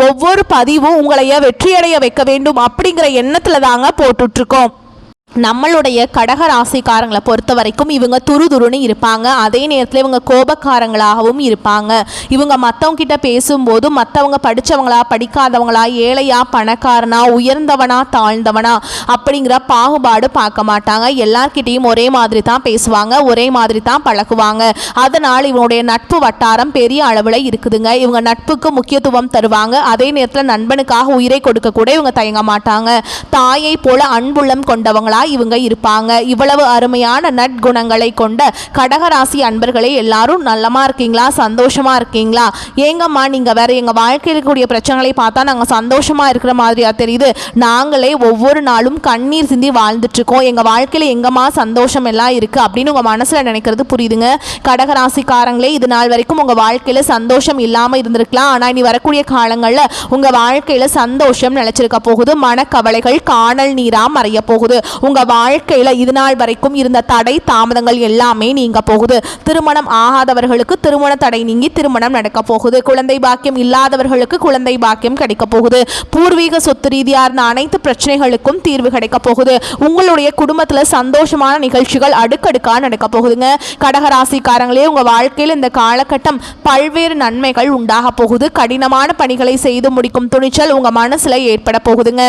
ஒவ்வொரு பதிவும் உங்களைய வெற்றியடைய வைக்க வேண்டும் அப்படிங்கிற எண்ணத்துல தாங்க போட்டுட்டு இருக்கோம் நம்மளுடைய கடக ராசிக்காரங்களை பொறுத்த வரைக்கும் இவங்க துருதுருன்னு இருப்பாங்க. அதே நேரத்தில் இவங்க கோபக்காரங்களாகவும் இருப்பாங்க. இவங்க மற்றவங்க கிட்ட பேசும்போது மற்றவங்க படித்தவங்களா படிக்காதவங்களா ஏழையா பணக்காரனா உயர்ந்தவனா தாழ்ந்தவனா அப்படிங்கிற பாகுபாடு பார்க்க மாட்டாங்க. எல்லார்கிட்டேயும் ஒரே மாதிரி தான் பேசுவாங்க ஒரே மாதிரி தான் பழகுவாங்க. அதனால் இவனுடைய நட்பு வட்டாரம் பெரிய அளவில் இருக்குதுங்க. இவங்க நட்புக்கு முக்கியத்துவம் தருவாங்க. அதே நேரத்தில் நண்பனுக்காக உயிரை கொடுக்க கூட இவங்க தயங்க மாட்டாங்க. தாயை போல அன்புள்ளம் கொண்டவங்களா இவங்க இருப்பாங்க. இவ்வளவு அருமையான நற்குணங்களை கொண்ட கடகராசி அன்பர்களே எல்லாரும் நல்லமா இருக்கீங்களா? சந்தோஷமா இருக்கீங்களா? ஏங்கம்மா நீங்க வேற எங்க வாழ்க்கையில் இருக்கக்கூடிய பிரச்சனைகளை பார்த்தா நாங்க சந்தோஷமா இருக்கிற மாதிரியா தெரியுது. நாங்களே ஒவ்வொரு நாளும் கண்ணீர் சிந்தி வாழ்ந்துட்டு இருக்கோம் எங்க வாழ்க்கையில எங்கம்மா சந்தோஷம் எல்லாம் இருக்கு அப்படின்னு உங்க மனசுல நினைக்கிறது புரியுதுங்க. கடகராசிக்காரங்களே இது நாள் வரைக்கும் உங்க வாழ்க்கையில சந்தோஷம் இல்லாம இருந்திருக்கலாம். ஆனா இனி வரக்கூடிய காலங்கள்ல உங்க வாழ்க்கையில சந்தோஷம் நிலைச்சிருக்க போகுது. மனக்கவலைகள் காணல் நீரா மறைய போகுது. உங்க வாழ்க்கையில இது நாள் வரைக்கும் இருந்த தடை தாமதங்கள் எல்லாமே நீங்க போகுது. திருமணம் ஆகாதவர்களுக்கு திருமண தடை நீங்கி திருமணம் நடக்க போகுது. குழந்தை பாக்கியம் இல்லாதவர்களுக்கு குழந்தை பாக்கியம் கிடைக்க போகுது. பூர்வீக சொத்து ரீதியா இருந்த அனைத்து பிரச்சனைகளுக்கும் தீர்வு கிடைக்க போகுது. உங்களுடைய குடும்பத்துல சந்தோஷமான நிகழ்ச்சிகள் அடுக்கடுக்கா நடக்க போகுதுங்க. கடகராசிக்காரங்களே உங்க வாழ்க்கையில் இந்த காலகட்டம் பல்வேறு நன்மைகள் உண்டாக போகுது. கடினமான பணிகளை செய்து முடிக்கும் துணிச்சல் உங்க மனசுல ஏற்பட போகுதுங்க.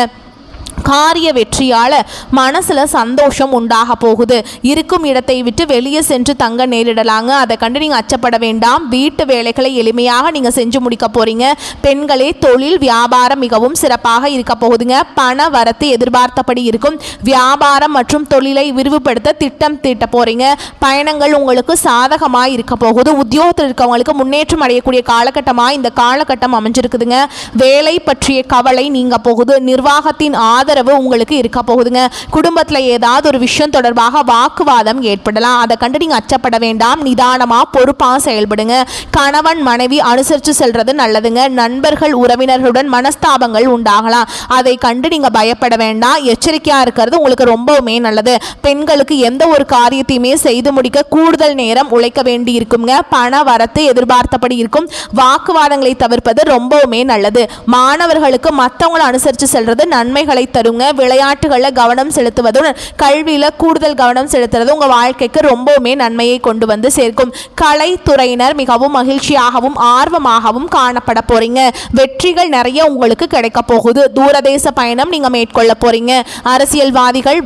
காரிய வெற்றியால் மனசில் சந்தோஷம் உண்டாக போகுது. இருக்கும் இடத்தை விட்டு வெளியே சென்று தங்க நேரிடலாங்க. அதை கண்டு நீங்கள் அச்சப்பட வேண்டாம். வீட்டு வேலைகளை எளிமையாக நீங்கள் செஞ்சு முடிக்க போகிறீங்க பெண்களே தொழில் வியாபாரம் மிகவும் சிறப்பாக இருக்க போகுதுங்க. பண வரத்து எதிர்பார்த்தபடி இருக்கும். வியாபாரம் மற்றும் தொழிலை விரிவுபடுத்த திட்டம் தீட்ட போகிறீங்க பயணங்கள் உங்களுக்கு சாதகமாக இருக்க போகுது. உத்தியோகத்தில் இருக்கவங்களுக்கு முன்னேற்றம் அடையக்கூடிய காலகட்டமாக இந்த காலகட்டம் அமைஞ்சிருக்குதுங்க. வேலை பற்றிய கவலை நீங்க போகுது. நிர்வாகத்தின் ஆதரவு உங்களுக்கு இருக்க போகுதுங்க. குடும்பத்தில் ஏதாவது ஒரு விஷயம் தொடர்பாக வாக்குவாதம் ஏற்படலாம். அதை கண்டு நீங்கள் அச்சப்பட வேண்டாம். நிதானமாக பொறுப்பாக செயல்படுங்க. கணவன் மனைவி அனுசரித்து செல்றது நல்லதுங்க. நண்பர்கள் உறவினர்களுடன் மனஸ்தாபங்கள் உண்டாகலாம். அதை கண்டு நீங்கள் பயப்பட வேண்டாம். எச்சரிக்கையாக இருக்கிறது உங்களுக்கு ரொம்பவுமே நல்லது. பெண்களுக்கு எந்த ஒரு காரியத்தையுமே செய்து முடிக்க கூடுதல் நேரம் உழைக்க வேண்டி இருக்குங்க பண வரத்து எதிர்பார்த்தபடி இருக்கும். வாக்குவாதங்களை தவிர்ப்பது ரொம்பவுமே நல்லது. மாணவர்களுக்கு மற்றவங்களை அனுசரித்து செல்றது நன்மைகளை தருங்க. விளையாட்டுகளில் கவனம் செலுத்துவதுடன் கல்வியில் கூடுதல் கவனம் செலுத்துறது உங்கள் வாழ்க்கைக்கு ரொம்பவுமே நன்மையை கொண்டு வந்து சேர்க்கும். கலைத்துறையினர் மிகவும் மகிழ்ச்சியாகவும் ஆர்வமாகவும் காணப்பட போறீங்க. வெற்றிகள் நிறைய உங்களுக்கு கிடைக்க போகுது. தூரதேச பயணம் நீங்கள் மேற்கொள்ள போறீங்க. அரசியல்வாதிகள்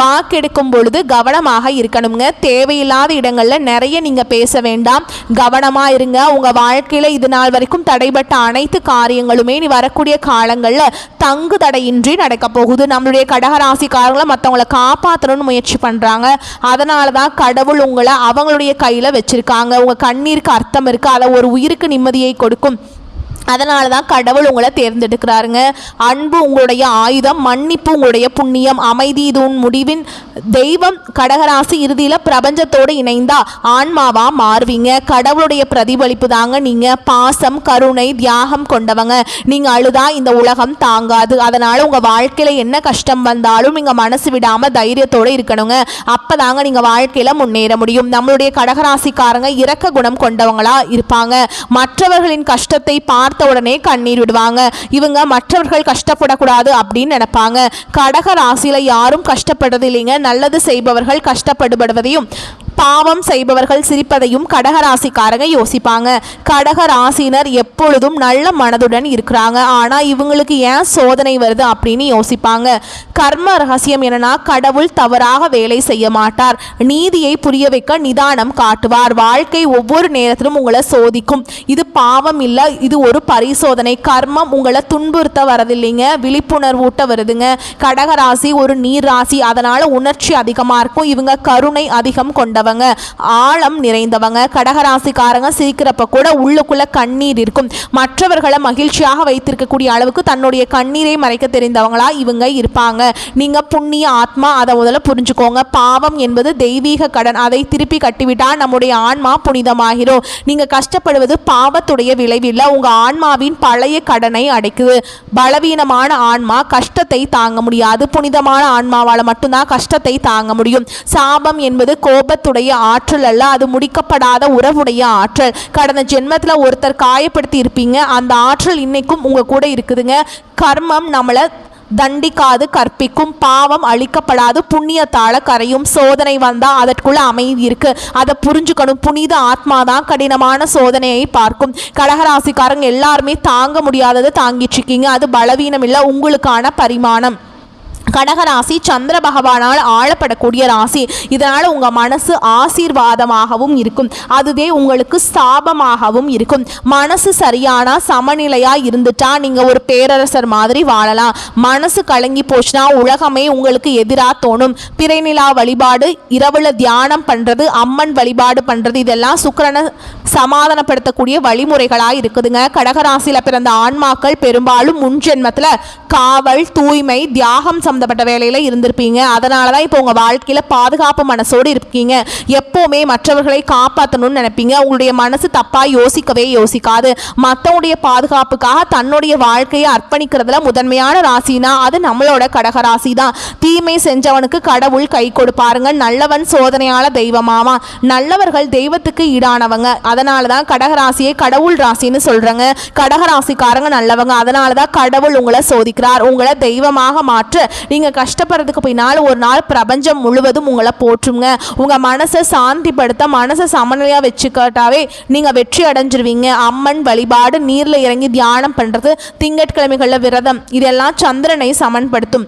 வாக்கெடுக்கும் பொழுது கவனமாக இருக்கணுங்க. தேவையில்லாத இடங்களில் நிறைய நீங்கள் பேச வேண்டாம். கவனமாக இருங்க. உங்கள் வாழ்க்கையில் இது நாள் வரைக்கும் தடைபட்ட அனைத்து காரியங்களுமே நீ வரக்கூடிய காலங்களில் தங்கு தடையின்றி நடக்க போகுது. நம்மளுடைய கடகராசிக்காரங்களை மற்றவங்களை காப்பாற்றணும்னு முயற்சி பண்ணுறாங்க அதனால தான் கடவுள் உங்களை அவங்களுடைய கையில் வச்சுருக்காங்க. உங்கள் கண்ணீருக்கு அர்த்தம் இருக்குது அதை ஒரு உயிருக்கு நிம்மதியை கொடுக்கும். அதனால தான் கடவுள் உங்களை தேர்ந்தெடுக்கிறாருங்க. அன்பு உங்களுடைய ஆயுதம் மன்னிப்பு உங்களுடைய புண்ணியம் அமைதி இது உன் முடிவின் தெய்வம். கடகராசி இறுதியில் பிரபஞ்சத்தோடு இணைந்தா ஆன்மாவா மாறுவீங்க. கடவுளுடைய பிரதிபலிப்பு தாங்க நீங்கள் பாசம் கருணை தியாகம் கொண்டவங்க. நீங்கள் அழுதா இந்த உலகம் தாங்காது. அதனால் உங்கள் வாழ்க்கையில் என்ன கஷ்டம் வந்தாலும் நீங்கள் மனசு விடாமல் தைரியத்தோடு இருக்கணுங்க. அப்போ தாங்க நீங்கள் வாழ்க்கையில் முன்னேற முடியும். நம்மளுடைய கடகராசிக்காரங்க இறக்க குணம் கொண்டவங்களா இருப்பாங்க. மற்றவர்களின் கஷ்டத்தை பார்த்து பார்த்த உடனே கண்ணீர் விடுவாங்க. இவங்க மற்றவர்கள் கஷ்டப்படக்கூடாது அப்படின்னு நினைப்பாங்க. கடக ராசியில யாரும் கஷ்டப்படுறது இல்லைங்க நல்லது செய்பவர்கள் கஷ்டப்படுபடுவதையும் பாவம் செய்பவர்கள் சிரிப்பதையும் கடகராசிக்காரங்க யோசிப்பாங்க. கடகராசினர் எப்பொழுதும் நல்ல மனதுடன் இருக்கிறாங்க. ஆனால் இவங்களுக்கு ஏன் சோதனை வருது அப்படின்னு யோசிப்பாங்க. கர்ம ரகசியம் என்னன்னா கடவுள் தவறாக வேலை செய்ய மாட்டார். நீதியை புரிய வைக்க நிதானம் காட்டுவார். வாழ்க்கை ஒவ்வொரு நேரத்திலும் உங்களை சோதிக்கும். இது பாவம் இல்லை இது ஒரு பரிசோதனை. கர்மம் உங்களை துன்புறுத்த வரதில்லைங்க விழிப்புணர்வூட்ட வருதுங்க. கடகராசி ஒரு நீர் ராசி. அதனால உணர்ச்சி அதிகமாக இருக்கும். இவங்க கருணை அதிகம் கொண்டவங்க ஆழம் நிறைந்தவங்க கடகராசிக்காரங்க சிரிக்கிறப்ப கூட உள்ளுக்குள்ள கண்ணீர் இருக்கும். மற்றவர்களை மகிழ்ச்சியாக வைத்திருக்கக்கூடிய அளவுக்கு தன்னுடைய கண்ணீரை மறைக்க தெரிந்தவங்களா இவங்க இருப்பாங்க. நீங்க புண்ணிய ஆத்மா அதை முதல்ல புரிஞ்சுக்கோங்க. பாவம் என்பது தெய்வீக கடன். அதை திருப்பி கட்டிவிட்டா நம்முடைய ஆன்மா புனிதமாகிறோம். நீங்க கஷ்டப்படுவது பாவத்துடைய விளைவில் உங்க ஆன்மாவின் பழைய கடனை அடைக்குது. பலவீனமான ஆன்மா கஷ்டத்தை தாங்க முடியாது. புனிதமான ஆன்மாவால மட்டும்தான் கஷ்டத்தை தாங்க முடியும். சாபம் என்பது கோபத்துடைய ஆற்றல் அல்ல அது முடிக்கப்படாத உறவுடைய ஆற்றல். கடந்த ஜென்மத்தில் ஒருத்தர் காயப்படுத்தி இருப்பீங்க அந்த ஆற்றல் இன்னைக்கும் உங்கள் கூட இருக்குதுங்க. கர்மம் நம்மளை தண்டிக்காது கற்பிக்கும். பாவம் அழிக்கப்படாது புண்ணியத்தால கரையும். சோதனை வந்தா அதற்குள்ள அமைதி இருக்கு. அதை புரிஞ்சுக்கணும். புனித ஆத்மா தான் கடினமான சோதனையை பார்க்கும். கடகராசிக்காரங்க எல்லாருமே தாங்க முடியாததை தாங்கிட்டு இருக்கீங்க. அது பலவீனம் இல்லை உங்களுக்கான பரிமாணம். கடகராசி சந்திர பகவானால் ஆளப்படக்கூடிய ராசி. இதனால் உங்கள் மனசு ஆசீர்வாதமாகவும் இருக்கும். அதுவே உங்களுக்கு சாபமாகவும் இருக்கும். மனசு சரியான சமநிலையாக இருந்துட்டா நீங்கள் ஒரு பேரரசர் மாதிரி வாழலாம். மனசு கலங்கி போச்சுன்னா உலகமே உங்களுக்கு எதிராக தோணும். பிறைநிலா வழிபாடு இரவுல தியானம் பண்ணுறது அம்மன் வழிபாடு பண்ணுறது இதெல்லாம் சுக்கரனை சமாதானப்படுத்தக்கூடிய வழிமுறைகளாக இருக்குதுங்க. கடகராசியில் பிறந்த ஆன்மாக்கள் பெரும்பாலும் முன் ஜென்மத்தில் காவல் தூய்மை தியாகம் சம்மந்தப்பட்ட வேலையில் இருந்திருப்பீங்க. அதனால தான் இப்போ உங்கள் வாழ்க்கையில் பாதுகாப்பு மனசோடு இருக்கீங்க எப்போவுமே மற்றவர்களை காப்பாற்றணும்னு நினைப்பீங்க. உங்களுடைய மனசு தப்பாக யோசிக்கவே யோசிக்காது. மற்றவங்களுடைய பாதுகாப்புக்காக தன்னுடைய வாழ்க்கையை அர்ப்பணிக்கிறதுல முதன்மையான ராசினா அது நம்மளோட கடக ராசி தான் தீமை செஞ்சவனுக்கு கடவுள் கை கொடுப்பாருங்க. நல்லவன் சோதனையால தெய்வமாமா நல்லவர்கள் தெய்வத்துக்கு ஈடானவங்க. அதனால தான் கடகராசியை கடவுள் ராசின்னு சொல்றாங்க. கடகராசிக்காரங்க நல்லவங்க. அதனால தான் கடவுள் உங்களை சோதிக்கிறார். உங்களை தெய்வமாக மாற்ற நீங்கள் கஷ்டப்படுறதுக்கு பின்னால் ஒரு நாள் பிரபஞ்சம் முழுவதும் உங்களை போற்றுங்க. உங்கள் மனசை சாந்திப்படுத்த மனசை சமநிலையாக வச்சுக்கிட்டாவே நீங்கள் வெற்றி அடைஞ்சிருவீங்க. அம்மன் வழிபாடு நீரில் இறங்கி தியானம் பண்ணுறது திங்கட்கிழமைகளில் விரதம் இதெல்லாம் சந்திரனை சமன்படுத்தும்.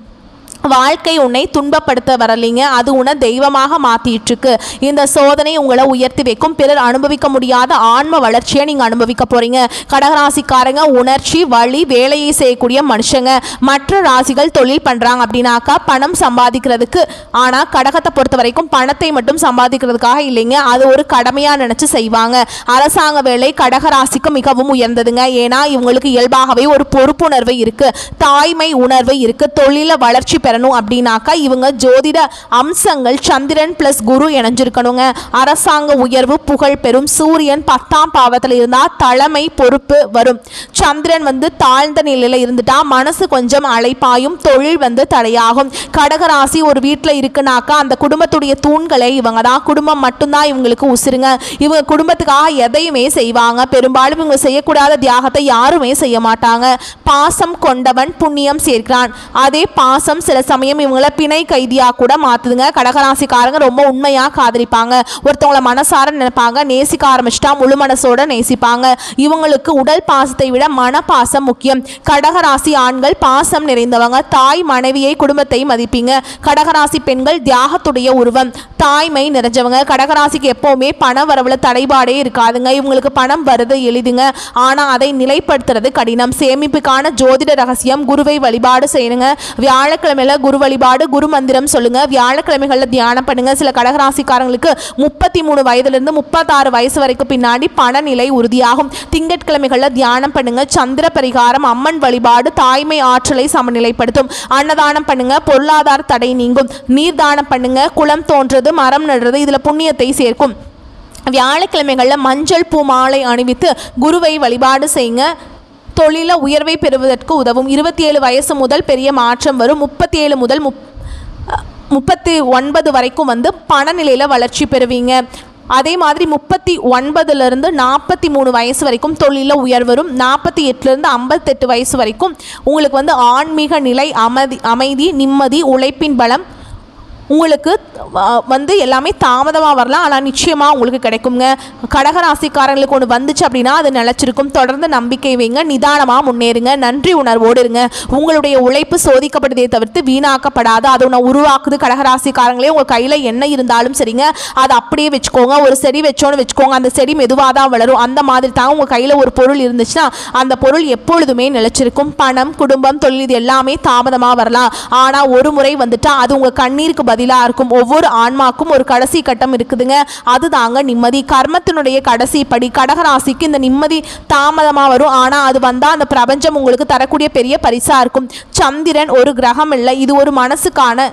வாழ்க்கை உன்னை துன்பப்படுத்த வரலைங்க. அது உன்னை தெய்வமாக மாத்திட்டு இருக்கு இந்த சோதனை உங்களை உயர்த்தி வைக்கும். பிறர் அனுபவிக்க முடியாத ஆன்ம வளர்ச்சியை நீங்க அனுபவிக்க போறீங்க. கடகராசிக்காரங்க உணர்ச்சி வழி வேலையை செய்யக்கூடிய மனுஷங்க. மற்ற ராசிகள் தொழில் பண்றாங்க அப்படின்னாக்கா பணம் சம்பாதிக்கிறதுக்கு. ஆனா கடகத்தை பொறுத்த வரைக்கும் பணத்தை மட்டும் சம்பாதிக்கிறதுக்காக இல்லைங்க. அது ஒரு கடமையா நினைச்சு செய்வாங்க. அரசாங்க வேலை கடகராசிக்கு மிகவும் உயர்ந்ததுங்க. ஏன்னா இவங்களுக்கு இயல்பாகவே ஒரு பொறுப்புணர்வு இருக்கு. தாய்மை உணர்வு இருக்கு. தொழில வளர்ச்சி பெற வரணும் அப்படின்னாக்கா இவங்க ஜோதிட அம்சங்கள் சந்திரன் பிளஸ் குரு இணைஞ்சிருக்கணுங்க. அரசாங்க உயர்வு புகழ் பெறும் சூரியன் பத்தாம் பாவத்தில் இருந்தால் தலைமை பொறுப்பு வரும். சந்திரன் வந்து தாழ்ந்த நிலையில் இருந்துட்டா மனசு கொஞ்சம் அழைப்பாயும் தொழில் வந்து தடையாகும். கடகராசி ஒரு வீட்டில் இருக்குனாக்கா அந்த குடும்பத்துடைய தூண்களை இவங்க தான் குடும்பம் மட்டும்தான் இவங்களுக்கு உசுருங்க. இவங்க குடும்பத்துக்காக எதையுமே செய்வாங்க. பெரும்பாலும் இவங்க செய்யக்கூடாத தியாகத்தை யாருமே செய்ய மாட்டாங்க. பாசம் கொண்டவன் புண்ணியம் சேர்க்கிறான். அதே பாசம் சில சமயம் இவங்கள பிணை கைதியாக கூட மாற்றுதுங்க கடகராசிக்காரங்க ரொம்ப உண்மையாக காதலிப்பாங்க. ஒருத்தவங்கள மனசார நினைப்பாங்க. நேசிக்க ஆரம்பிச்சிட்டா முழு மனசோட நேசிப்பாங்க. இவங்களுக்கு உடல் பாசத்தை விட மன பாசம் முக்கியம். கடகராசி ஆண்கள் பாசம் நிறைந்தவங்க. தாய் மனைவியை குடும்பத்தை மதிப்பீங்க. கடகராசி பெண்கள் தியாகத்துடைய உருவம். தாய்மை நிறைஞ்சவங்க. கடகராசிக்கு எப்போவுமே பண வரவுல தடைபாடே இருக்காதுங்க. இவங்களுக்கு பணம் வருது எளிதுங்க. ஆனால் அதை நிலைப்படுத்துறது கடினம். சேமிப்புக்கான ஜோதிட ரகசியம் குருவை வழிபாடு செய்யணுங்க. வியாழக்கிழமை வியாழக்கிழமையில குரு வழிபாடு குரு மந்திரம் சொல்லுங்க. வியாழக்கிழமைகளில் தியானம் பண்ணுங்க. சில கடகராசிக்காரங்களுக்கு முப்பத்தி மூணு வயதுலேருந்து முப்பத்தாறு வயசு வரைக்கும் பின்னாடி பணநிலை உறுதியாகும். திங்கட்கிழமைகளில் தியானம் பண்ணுங்க. சந்திர பரிகாரம் அம்மன் வழிபாடு தாய்மை ஆற்றலை சமநிலைப்படுத்தும். அன்னதானம் பண்ணுங்க. பொருளாதார தடை நீங்கும். நீர்தானம் பண்ணுங்க. குளம் தோன்றது மரம் நடுறது இதில் புண்ணியத்தை சேர்க்கும். வியாழக்கிழமைகளில் மஞ்சள் பூ மாலை அணிவித்து குருவை வழிபாடு செய்யுங்க. தொழில உயர்வை பெறுவதற்கு உதவும். இருபத்தி ஏழு வயசு முதல் பெரிய மாற்றம் வரும். முப்பத்தி ஏழு முதல் முப் முப்பத்தி ஒன்பது வரைக்கும் வந்து பணநிலையில் வளர்ச்சி பெறுவீங்க. அதே மாதிரி முப்பத்தி ஒன்பதுலேருந்து நாற்பத்தி மூணு வயசு வரைக்கும் தொழிலில் உயர்வரும் நாற்பத்தி எட்டுலேருந்து ஐம்பத்தெட்டு வயசு வரைக்கும் உங்களுக்கு வந்து ஆன்மீக நிலை அமைதி அமைதி நிம்மதி உழைப்பின் பலம் உங்களுக்கு வந்து எல்லாமே தாமதமாக வரலாம். ஆனால் நிச்சயமாக உங்களுக்கு கிடைக்குங்க. கடகராசிக்காரங்களுக்கு ஒன்று வந்துச்சு அப்படின்னா அது நிலச்சிருக்கும். தொடர்ந்து நம்பிக்கை வைங்க. நிதானமாக முன்னேறுங்க. நன்றி உணர்வோடு இருங்க. உங்களுடைய உழைப்பு சோதிக்கப்படுதே தவிர்த்து வீணாக்கப்படாது. அதை உன்னை உருவாக்குது. கடகராசிக்காரங்களே உங்கள் கையில் என்ன இருந்தாலும் சரிங்க. அதை அப்படியே வச்சுக்கோங்க. ஒரு செடி வச்சோன்னு வச்சுக்கோங்க. அந்த செடி மெதுவாக தான் வளரும். அந்த மாதிரி தான் உங்கள் கையில் ஒரு பொருள் இருந்துச்சுன்னா அந்த பொருள் எப்பொழுதுமே நிலச்சிருக்கும். பணம் குடும்பம் தொழில் இது எல்லாமே தாமதமாக வரலாம். ஆனால் ஒரு முறை வந்துட்டால் அது உங்கள் கண்ணீருக்கு பதிலாக இருக்கும். ஒவ்வொரு ஆன்மாக்கும் ஒரு கடைசி கட்டம் இருக்குதுங்க. அதுதாங்க நிம்மதி. கர்மத்தினுடைய கடைசி படி கடகராசிக்கு இந்த நிம்மதி தாமதமாக வரும். ஆனால் அது வந்தால் அந்த பிரபஞ்சம் உங்களுக்கு தரக்கூடிய பெரிய பரிசாக இருக்கும். சந்திரன் ஒரு கிரகம் இல்லை இது ஒரு மனசுக்கான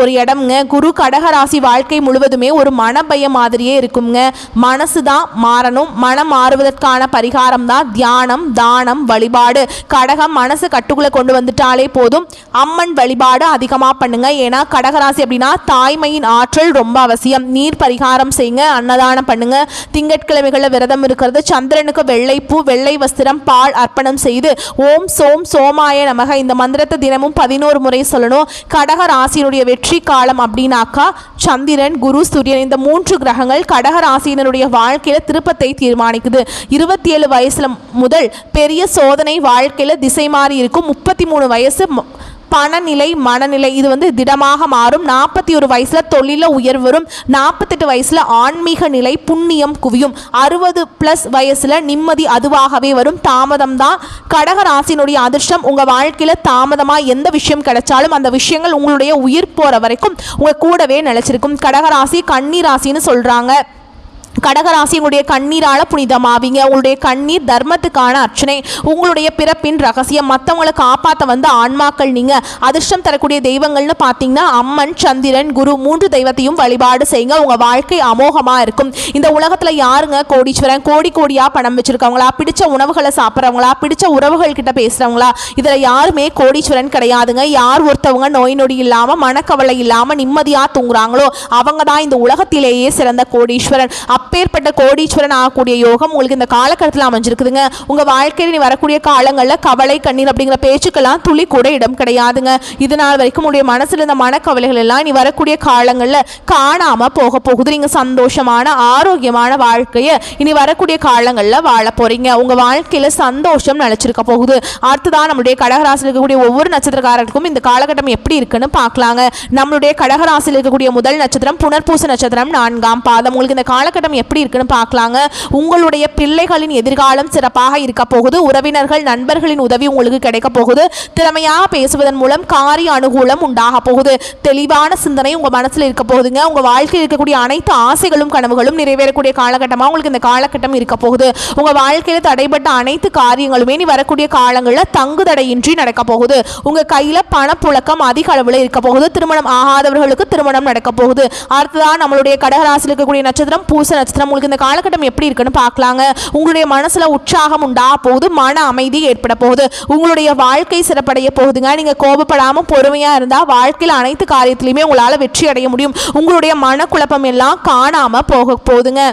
ஒரு இடம்ங்க. குரு கடகராசி வாழ்க்கை முழுவதுமே ஒரு மனபய மாதிரியே இருக்குங்க. மனசு தான் மாறணும். மனம் மாறுவதற்கான பரிகாரம் தான் தியானம் தானம் வழிபாடு. கடகம் மனசு கட்டுக்குள்ளே கொண்டு வந்துட்டாலே போதும். அம்மன் வழிபாடு அதிகமாக பண்ணுங்க. ஏன்னா கடகராசி அப்படின்னா தாய்மையின் ஆற்றல் ரொம்ப அவசியம். நீர் பரிகாரம் செய்யுங்க அன்னதானம் பண்ணுங்க. திங்கட்கிழமைகளில் விரதம் இருக்கிறது சந்திரனுக்கு வெள்ளைப்பூ வெள்ளை வஸ்திரம் பால் அர்ப்பணம் செய்து ஓம் சோம் சோமாய நமக. இந்த மந்திரத்தை தினமும் பதினோரு முறை சொல்லணும். கடக ராசியினுடைய வெற்றி காலம் அப்படின்னாக்கா சந்திரன் குரு சூரியன் இந்த மூன்று கிரகங்கள் கடக ராசியினருடைய வாழ்க்கையில திருப்பத்தை தீர்மானிக்குது. இருபத்தி ஏழு வயசுல முதல் பெரிய சோதனை வாழ்க்கையில திசை மாறி இருக்கும். முப்பத்தி மூணு வயசு பணநிலை மனநிலை இது வந்து திடமாக மாறும். நாற்பத்தி ஒரு வயசில் தொழில உயர்வு வரும். நாற்பத்தெட்டு வயசில் ஆன்மீக நிலை புண்ணியம் குவியும். அறுபது ப்ளஸ் வயசில் நிம்மதி அதுவாகவே வரும். தாமதம் தான் கடகராசினுடைய அதிர்ஷ்டம் உங்கள் வாழ்க்கையில் தாமதமாக எந்த விஷயம் கிடைச்சாலும் அந்த விஷயங்கள் உங்களுடைய உயிர் போகிற வரைக்கும் உங்கள் கூடவே நிலைச்சிருக்கும். கடகராசி கண்ணீராசின்னு கன்னி ராசின்னு சொல்றாங்க கடகராசியினுடைய கண்ணீரால புனிதமாவீங்க. உங்களுடைய கண்ணீர் தர்மத்துக்கான அர்ச்சனை. உங்களுடைய பிறப்பின் ரகசியம். மற்றவங்களை காப்பாற்ற வந்து ஆன்மாக்கள் நீங்க. அதிர்ஷ்டம் தரக்கூடிய தெய்வங்கள்னு பார்த்தீங்கன்னா அம்மன் சந்திரன் குரு மூன்று தெய்வத்தையும் வழிபாடு செய்யுங்க. உங்க வாழ்க்கை அமோகமா இருக்கும். இந்த உலகத்துல யாருங்க கோடீஸ்வரன்? கோடி கோடியா பணம் வச்சிருக்கவங்களா? பிடிச்ச உணவுகளை சாப்பிட்றவங்களா? பிடிச்ச உறவுகள் கிட்ட பேசுறவங்களா? இதுல யாருமே கோடீஸ்வரன் கிடையாதுங்க. யார் ஒருத்தவங்க நோய் நொடி இல்லாம மனக்கவலை இல்லாம நிம்மதியா தூங்குறாங்களோ அவங்க தான் இந்த உலகத்திலேயே சிறந்த கோடீஸ்வரன். அப்பேற்பட்ட கோடீஸ்வரன் ஆகக்கூடிய யோகம் உங்களுக்கு இந்த காலக்கட்டத்தில் அமைஞ்சிருக்குதுங்க. உங்கள் வாழ்க்கையில் நீ வரக்கூடிய காலங்களில் கவலை கண்ணீர் அப்படிங்கிற பேச்சுக்கெல்லாம் துளி கூட இடம் கிடையாதுங்க. இது நாள் வரைக்கும் உங்களுடைய மனசில் இருந்த மனக்கவலைகள் எல்லாம் நீ வரக்கூடிய காலங்களில் காணாமல் போக போகுது. நீங்கள் சந்தோஷமான ஆரோக்கியமான வாழ்க்கையை இனி வரக்கூடிய காலங்களில் வாழ போகிறீங்க உங்கள் வாழ்க்கையில் சந்தோஷம் நிலைச்சிருக்க போகுது. அடுத்ததான் நம்மளுடைய கடகராசியில் இருக்கக்கூடிய ஒவ்வொரு நட்சத்திரக்காரர்களுக்கும் இந்த காலகட்டம் எப்படி இருக்குன்னு பார்க்கலாங்க. நம்மளுடைய கடகராசியில் இருக்கக்கூடிய முதல் நட்சத்திரம் புனர்பூச நட்சத்திரம் நான்காம் பாதம். உங்களுக்கு இந்த காலகட்டம் எப்படி இருக்குன்னு பார்க்கலாங்க. உங்களுடைய பிள்ளைகளின் எதிர்காலம் சிறப்பாக இருக்க போகுது. உறவினர்கள் நண்பர்களின் உதவி உங்களுக்கு கிடைக்க போகுது. திறமையாக பேசுவதன் மூலம் காரிய அனுகூலம் உண்டாக போகுது. தெளிவான சிந்தனை உங்க மனசுல இருக்க போகுதுங்க. உங்க வாழ்க்கையில் இருக்கக்கூடிய அனைத்து ஆசைகளும் கனவுகளும் நிறைவேறக்கூடிய காலகட்டமாக உங்களுக்கு இந்த காலகட்டம் இருக்க போகுது. உங்க வாழ்க்கையில தடைப்பட்ட அனைத்து காரியங்களுமே நீ வரக்கூடிய காலங்களில் தங்கு தடையின்றி நடக்க போகுது. உங்க கையில பணப்புழக்கம் அதிக அளவில் இருக்க போகுது. திருமணம் ஆகாதவர்களுக்கு திருமணம் நடக்க போகுது. அடுத்ததான் நம்மளுடைய கடகராசியில் இருக்கக்கூடிய நட்சத்திரம் பூச நட்சத்திரம் உங்களுக்கு இந்த காலகட்டம் எப்படி இருக்குன்னு பார்க்கலாங்க. உங்களுடைய மனசில் உற்சாகம் உண்டா? போகுது மன அமைதி ஏற்பட போகுது. உங்களுடைய வாழ்க்கை சிறப்படைய போகுதுங்க. நீங்கள் கோபப்படாமல் பொறுமையாக இருந்தால் வாழ்க்கையில் அனைத்து காரியத்திலையுமே உங்களால் வெற்றி அடைய முடியும். உங்களுடைய மனக்குழப்பம் எல்லாம் காணாமல் போக போகுதுங்க.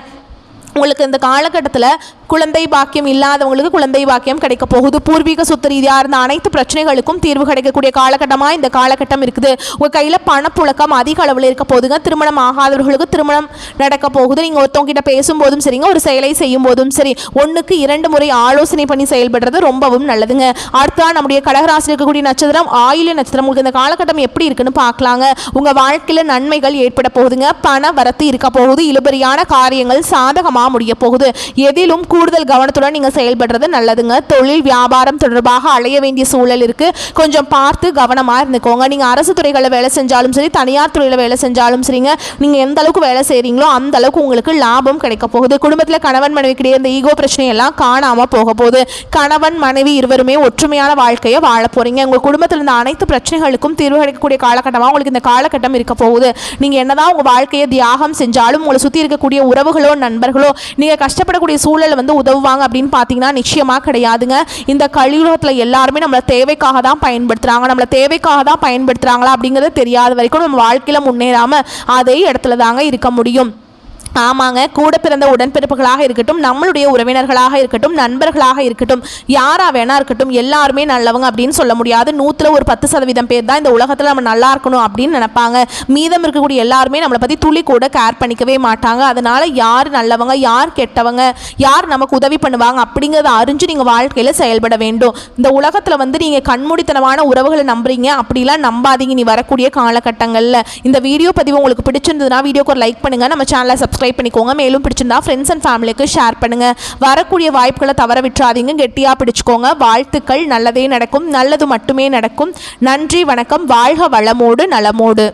உங்களுக்கு இந்த காலகட்டத்தில் குழந்தை பாக்கியம் இல்லாதவங்களுக்கு குழந்தை பாக்கியம் கிடைக்க போகுது. பூர்வீக சொத்து ரீதியாக இருந்த அனைத்து பிரச்சனைகளுக்கும் தீர்வு கிடைக்கக்கூடிய காலகட்டமாக இந்த காலகட்டம் இருக்குது. உங்கள் கையில் பணப்புழக்கம் அதிக அளவில் இருக்க போகுதுங்க. திருமணம் ஆகாதவர்களுக்கு திருமணம் நடக்க போகுது. நீங்கள் ஒருத்தவங்க கிட்ட பேசும்போதும் சரிங்க ஒரு செயலை செய்யும் போதும் சரி ஒன்றுக்கு இரண்டு முறை ஆலோசனை பண்ணி செயல்படுறது ரொம்பவும் நல்லதுங்க. அடுத்தா நம்முடைய கடகராசியில் இருக்கக்கூடிய நட்சத்திரம் ஆயுள நட்சத்திரம் உங்களுக்கு இந்த காலகட்டம் எப்படி இருக்குன்னு பார்க்கலாங்க. உங்கள் வாழ்க்கையில் நன்மைகள் ஏற்பட போகுதுங்க. பண வரத்து இருக்க போகுது. இழுபறியான காரியங்கள் சாதகமாக முடிய போகுது. எதிலும் கூடுதல் கவனத்துடன் நீங்கள் செயல்படுறது நல்லதுங்க. தொழில் வியாபாரம் தொடர்பாக அலைய வேண்டிய சூழல் இருக்குது கொஞ்சம் பார்த்து கவனமாக இருந்துக்கோங்க. நீங்கள் அரசு துறைகளில் வேலை செஞ்சாலும் சரி தனியார் துறையில் வேலை செஞ்சாலும் சரிங்க. நீங்கள் எந்த அளவுக்கு வேலை செய்கிறீங்களோ அந்த அளவுக்கு உங்களுக்கு லாபம் கிடைக்க போகுது. குடும்பத்தில் கணவன் மனைவிக்கிடையே இந்த ஈகோ பிரச்சனையெல்லாம் காணாமல் போக போகுது. கணவன் மனைவி இருவருமே ஒற்றுமையான வாழ்க்கையை வாழ போகிறீங்க உங்கள் குடும்பத்தில் இருந்த அனைத்து பிரச்சனைகளுக்கும் தீர்வு கிடைக்கக்கூடிய காலகட்டமாக உங்களுக்கு இந்த காலகட்டம் இருக்க போகுது. நீங்கள் என்னதான் உங்கள் வாழ்க்கையை தியாகம் செஞ்சாலும் உங்களை சுற்றி இருக்கக்கூடிய உறவுகளோ நண்பர்களோ நீங்கள் கஷ்டப்படக்கூடிய சூழலை வந்து உதவுவாங்க அப்படின்னு பார்த்தீங்கன்னா நிச்சயமாக கிடையாதுங்க. இந்த கலியுகத்தில் எல்லாருமே நம்மளை தேவைக்காக தான் பயன்படுத்துகிறாங்க நம்மளை தேவைக்காக தான் பயன்படுத்துகிறாங்களா அப்படிங்கிறது தெரியாத வரைக்கும் நம்ம வாழ்க்கையில் முன்னேறாமல் அதே இடத்துல தாங்க இருக்க முடியும். ஆமாங்க கூட பிறந்த உடன்பிறப்புகளாக இருக்கட்டும் நம்மளுடைய உறவினர்களாக இருக்கட்டும் நண்பர்களாக இருக்கட்டும் யாராக வேணா இருக்கட்டும் எல்லாருமே நல்லவங்க அப்படின்னு சொல்ல முடியாது. நூற்றில் ஒரு பத்து சதவீதம் பேர் தான் இந்த உலகத்தில் நம்ம நல்லா இருக்கணும் அப்படின்னு நினைப்பாங்க. மீதம் இருக்கக்கூடிய எல்லாருமே நம்மளை பற்றி துளி கூட கேர் பண்ணிக்கவே மாட்டாங்க. அதனால யார் நல்லவங்க யார் கெட்டவங்க யார் நமக்கு உதவி பண்ணுவாங்க அப்படிங்கிறத அறிஞ்சு நீங்கள் வாழ்க்கையில் செயல்பட வேண்டும். இந்த உலகத்தில் வந்து நீங்கள் கண்மூடித்தனமான உறவுகளை நம்புறீங்க அப்படிலாம் நம்பாதீங்க. நீ வரக்கூடிய காலகட்டங்களில் இந்த வீடியோ பதிவு உங்களுக்கு பிடிச்சிருந்ததுன்னா வீடியோக்கு ஒரு லைக் பண்ணுங்கள் நம்ம சேனலை சப்ஸ்கிரைப் பண்ணிக்கோங்க. மேலும் பிடிச்சிருந்தா ஃப்ரெண்ட்ஸ் அண்ட் ஃபேமிலிக்கு ஷேர் பண்ணுங்கள் வரக்கூடிய வாய்ப்புகளை தவற விட்டுறாதீங்க. கெட்டியாக பிடிச்சிக்கோங்க. வாழ்த்துக்கள். நல்லதே நடக்கும். நல்லது மட்டுமே நடக்கும். நன்றி வணக்கம். வாழ்க வளமோடு நலமோடு.